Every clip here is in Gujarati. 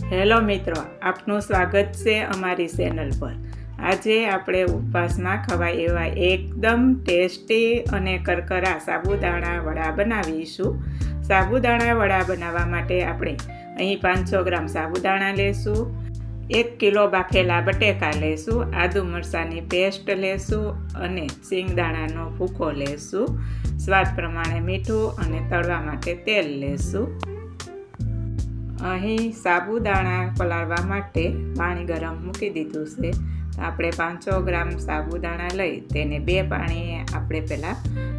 હેલો મિત્રો, આપનું સ્વાગત છે અમારી ચેનલ પર. આજે આપણે ઉપવાસમાં ખવાય એવા એકદમ ટેસ્ટી અને કરકરા સાબુદાણા વડા બનાવીશું. સાબુદાણા વડા બનાવવા માટે આપણે અહીં પાંચસો ગ્રામ સાબુદાણા લેશું, એક કિલો બાફેલા બટેકા લેશું, આદુ મરચાંની પેસ્ટ લેશું અને સિંગદાણાનો ભૂકો લેશું. સ્વાદ પ્રમાણે મીઠું અને તળવા માટે તેલ લેશું. અહીં સાબુદાણા પલાળવા માટે પાણી ગરમ મૂકી દીધું છે. આપણે પાંચસો ગ્રામ સાબુદાણા લઈ તેને બે પાણી આપણે પહેલાં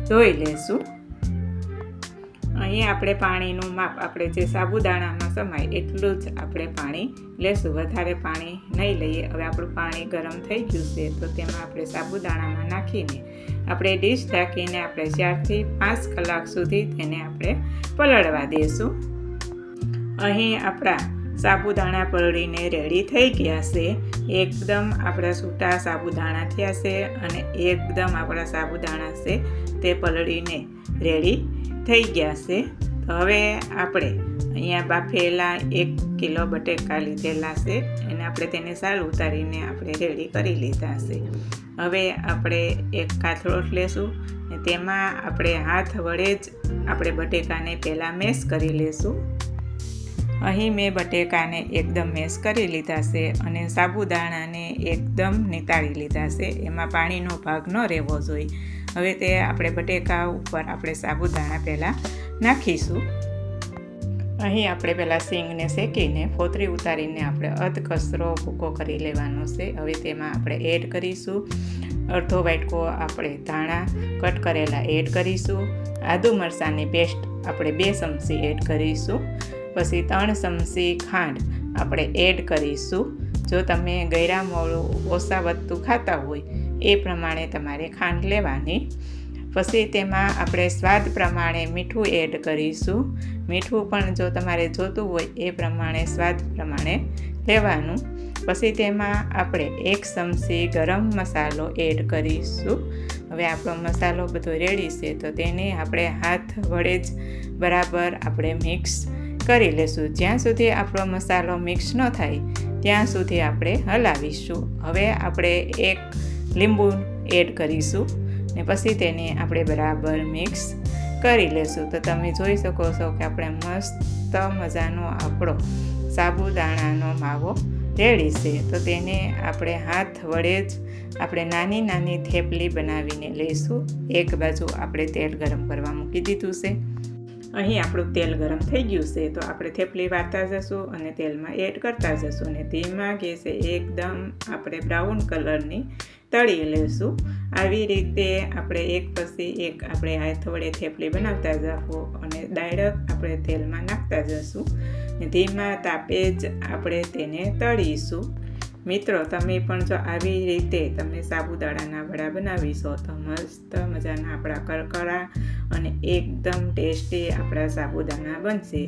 ધોઈ લેશું. અહીં આપણે પાણીનું માપ આપણે જે સાબુદાણામાં સમાય એટલું જ આપણે પાણી લેશું. વધારે પાણી નહીં લઈએ. હવે આપણું પાણી ગરમ થઈ ગયું છે તો તેમાં આપણે સાબુદાણામાં નાખીને આપણે ડીશ ઢાંકીને આપણે ચારથી પાંચ કલાક સુધી તેને આપણે પલળવા દઈશું અહીં આપણા સાબુદાણા પલળીને રેડી થઈ ગયા છે. એકદમ આપણા સૂટા સાબુદાણા થયા છે અને એકદમ આપણા સાબુદાણા છે તે પલળીને રેડી થઈ ગયા છે. હવે આપણે અહીંયા બાફેલા એક કિલો બટેકા લીધેલા છે અને આપણે તેને સાલ ઉતારીને આપણે રેડી કરી લીધા છે. હવે આપણે એક કાથરોટ લેશું તેમાં આપણે હાથ વડે જ આપણે બટેકાને પહેલાં મેશ કરી લેશું. અહીં મેં બટેકાને એકદમ મેશ કરી લીધા છે અને સાબુદાણાને એકદમ નિતાળી લીધા છે. એમાં પાણીનો ભાગ ન રહેવો જોઈએ. હવે તે આપણે બટેકા ઉપર આપણે સાબુદાણા પહેલાં નાખીશું. અહીં આપણે પહેલાં સિંગને શેકીને ફોતરી ઉતારીને આપણે અધ કચરો ભૂકો કરી લેવાનો છે. હવે તેમાં આપણે એડ કરીશું. અડધો વાટકો આપણે ધાણા કટ કરેલા એડ કરીશું. આદુ મરચાંની પેસ્ટ આપણે બે ચમચી એડ કરીશું. પછી ત્રણ ચમચી ખાંડ આપણે એડ કરીશું. જો તમે ગૈરા મોળું ઓછા વધતું ખાતા હોય, એ પ્રમાણે તમારે ખાંડ લેવાની. પછી તેમાં આપણે સ્વાદ પ્રમાણે મીઠું એડ કરીશું. મીઠું પણ જો તમારે જોતું હોય, એ પ્રમાણે, સ્વાદ પ્રમાણે લેવાનું. પછી તેમાં આપણે એક ચમચી ગરમ મસાલો એડ કરીશું. હવે આપણો મસાલો બધો રેડી છે, તો તેને આપણે હાથ વડે જ બરાબર આપણે મિક્સ કરી લેશું. જ્યાં સુધી આપણો મસાલો મિક્સ ન થાય, ત્યાં સુધી આપણે હલાવીશું. હવે આપણે એક લીંબુ એડ કરીશું ને પછી તેને આપણે બરાબર મિક્સ કરી લેશું. તો તમે જોઈ શકો છો કે આપણે મસ્ત મજાનો આપણો સાબુદાણાનો માવો રેડી છે. તો તેને આપણે હાથ વડે જ આપણે નાની નાની થેપલી બનાવીને લઈશું એક બાજુ આપણે તેલ ગરમ કરવા મૂકી દીધું છે. અહીં આપણું તેલ ગરમ થઈ ગયું છે, તો આપણે થેપલી વાળતા જશું અને તેલમાં એડ કરતા જશું અને ધીમા ગેસે એકદમ આપણે બ્રાઉન કલરની તળી લેશું. આવી રીતે આપણે એક પછી એક આપણે હાથ વડે થેપલી બનાવતા જશું અને ડાયરેક્ટ આપણે તેલમાં નાખતા જશું. ધીમા તાપે જ આપણે તેને તળીશું. મિત્રો, તમે પણ જો આવી રીતે તમે સાબુદાણાના વડા બનાવીશો તો મસ્ત મજાના આપણા કરકરા અને એકદમ ટેસ્ટી આપણા સાબુદાણા બનશે.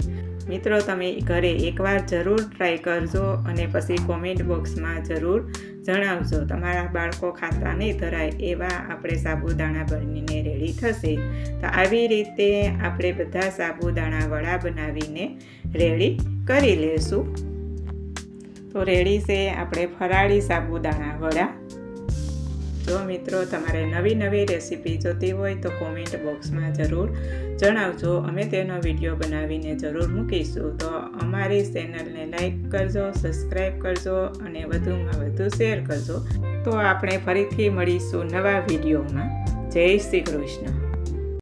મિત્રો, તમે ઘરે એકવાર જરૂર ટ્રાય કરજો અને પછી કોમેન્ટ બોક્સમાં જરૂર જણાવજો. તમારા બાળકો ખાતા નહીં ધરાય એવા આપણે સાબુદાણા બનીને રેડી થશે. તો આવી રીતે આપણે બધા સાબુદાણા વડા બનાવીને રેડી કરી લેશું. તો રેડી છે આપણે ફરાળી સાબુદાણા વડા. જો મિત્રો, તમારે નવી નવી રેસીપી જોતી હોય તો કોમેન્ટ બોક્સમાં જરૂર જણાવજો. અમે તેનો વીડિયો બનાવીને જરૂર મૂકીશું. તો અમારી ચેનલને લાઈક કરજો સબસ્ક્રાઈબ કરજો અને વધુમાં વધુ શેર કરજો. તો આપણે ફરીથી મળીશું નવા વિડીયોમાં. જય શ્રી કૃષ્ણ.